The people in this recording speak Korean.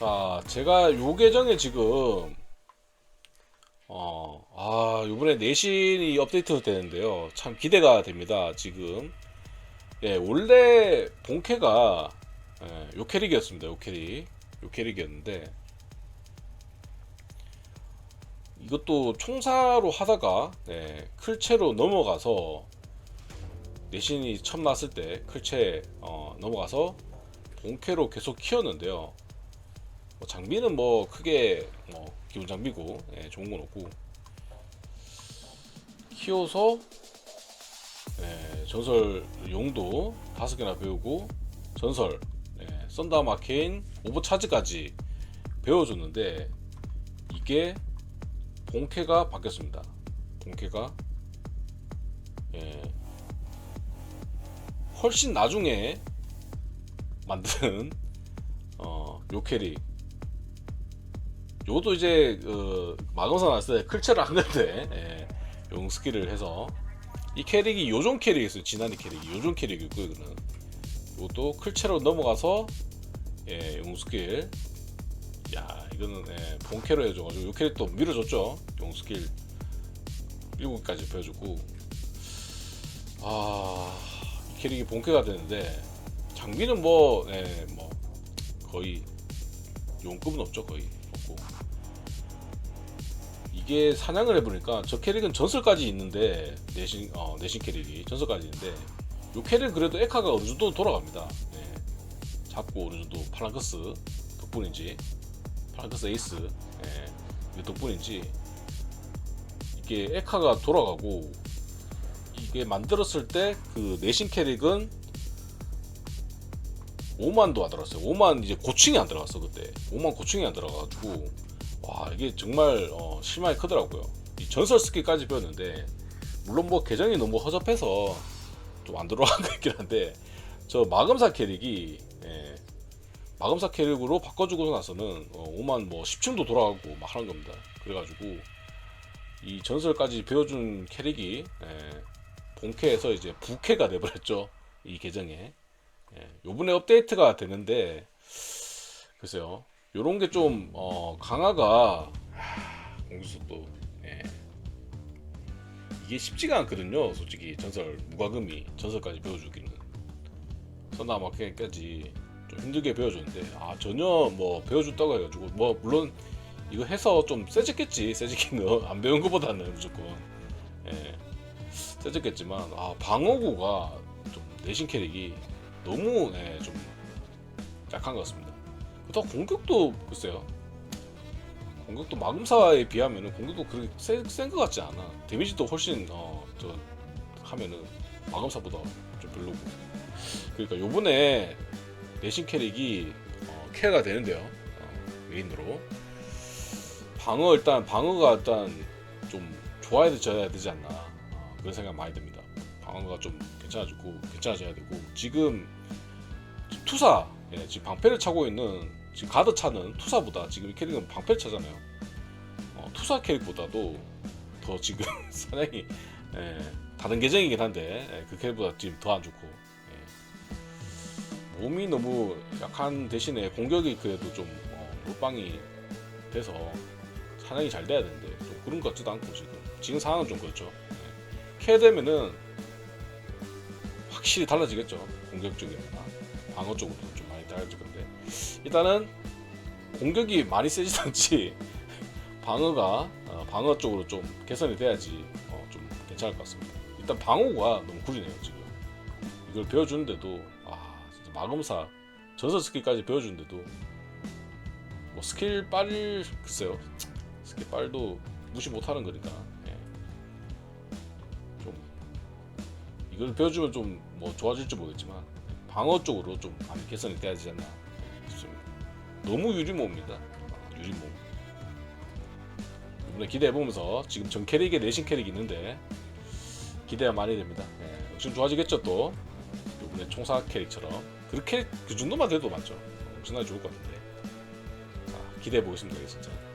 자, 제가 요 계정에 지금 어, 아, 요번에 내신이 업데이트 되는데요. 참 기대가 됩니다. 지금 예, 원래 본캐가 예, 요 캐릭이었습니다. 요 캐릭. 요 캐릭이었는데 이것도 총사로 하다가 예, 클체로 넘어가서 내신이 처음 났을 때 클체 어, 넘어가서 본캐로 계속 키웠는데요. 뭐 장비는 뭐 크게 뭐 기본 장비고 예, 좋은 건 없고 키워서 예, 전설 용도 다섯 개나 배우고 전설 예, 썬더 마케인 오버 차지까지 배워줬는데 이게 본캐가 바뀌었습니다. 본캐가 예, 훨씬 나중에 만든 어, 요 캐릭 요것도 이제 어, 마검사 나왔을 때 클체를 한 건데 예, 용 스킬을 해서. 이 캐릭이 요정 캐릭이었어요. 지난해 캐릭이. 요정 캐릭이고 이거는. 요것도 클체로 넘어가서 예, 용 스킬. 야 이거는 예, 본캐로 해줘가지고 요 캐릭 또 밀어줬죠. 용 스킬 7개까지 보여주고. 아이 캐릭이 본캐가 되는데 장비는 뭐, 예, 뭐 거의 용급은 없죠 거의 이게 사냥을 해보니까 저 캐릭은 전설까지 있는데 내신 어, 내신 캐릭이 전설까지 있는데 요 캐릭 그래도 에카가 어느 정도 돌아갑니다. 예. 잡고 어느 정도 팔랑크스 덕분인지 팔랑크스 에이스 예. 이게 덕분인지 이게 에카가 돌아가고 이게 만들었을 때 그 내신 캐릭은 5만도 안 들어갔어요. 5만 이제 고층이 안 들어갔어 그때. 5만 고층이 안 들어가가지고 와 이게 정말 어, 실망이 크더라고요. 이 전설 스킬까지 배웠는데 물론 뭐 계정이 너무 허접해서 좀 안 들어간 거 있긴 한데 저 마검사 캐릭이 예, 마검사 캐릭으로 바꿔주고 나서는 어, 5만 뭐 10층도 돌아가고 막 하는 겁니다. 그래가지고 이 전설까지 배워준 캐릭이 예, 본캐에서 이제 부캐가 돼버렸죠. 이 계정에. 예, 요번에 업데이트가 되는데 글쎄요 요런 게 좀 어, 강화가 공수도 예. 이게 쉽지가 않거든요 솔직히 전설 무과금이 전설까지 배워주기는 선나마켓까지 좀 힘들게 배워줬는데 아 전혀 뭐 배워줬다고 해가지고 뭐 물론 이거 해서 좀 세졌겠지 세지기는 안 배운 것보다는 무조건 예. 세졌겠지만 아 방어구가 좀 내신 캐릭이 너무 예, 좀 약한 것 같습니다. 또 공격도 글쎄요. 공격도 마금사에 비하면은 공격도 그렇게 센것 같지 않아. 데미지도 훨씬 어, 저 하면은 마금사보다 좀 별로고. 그러니까 요번에 내신 캐릭이 어, 케어가 되는데요. 어, 메인으로 방어 일단 방어가 일단 좀 좋아져야 되지 않나 어, 그런 생각 많이 듭니다. 방어가 좀 괜찮아지고 괜찮아져야 되고 지금 투사 예, 지금 방패를 차고 있는 지금 가드 차는 투사보다 지금 이 캐릭은 방패를 차잖아요. 어, 투사 캐릭보다도 더 지금 사냥이 예, 다른 계정이긴 한데 예, 그 캐릭보다 지금 더 안 좋고 예. 몸이 너무 약한 대신에 공격이 그래도 좀 어, 몰빵이 돼서 사냥이 잘 돼야 되는데 좀 그런 것 같지도 않고 지금 지금 상황은 좀 그렇죠. 예. 캐 되면은 확실히 달라지겠죠. 공격적이나 방어 쪽으로 달라질 건데. 일단은 공격이 많이 세지도 않지 방어가 어, 방어 쪽으로 좀 개선이 돼야지 어, 좀 괜찮을 것 같습니다. 일단 방어가 너무 구리네요 지금. 이걸 배워주는데도 아 진짜 마검사 전설 스킬까지 배워주는데도 뭐 스킬 빨 글쎄요. 스킬 빨도 무시 못하는 거니까. 예. 좀 이걸 배워주면 좀 뭐 좋아질지 모르겠지만 방어 쪽으로 좀 많이 개선이 돼야 되지 않나 싶습니다. 너무 유리모입니다. 유리모. 이번에 기대해 보면서 지금 전 캐릭에 내신 캐릭이 있는데 기대가 많이 됩니다. 예, 역시 좋아지겠죠 또 이번에 총사 캐릭처럼 그렇게 그 정도만 돼도 맞죠. 엄청나게 좋을 것 같은데 자, 기대해 보겠습니다 진짜.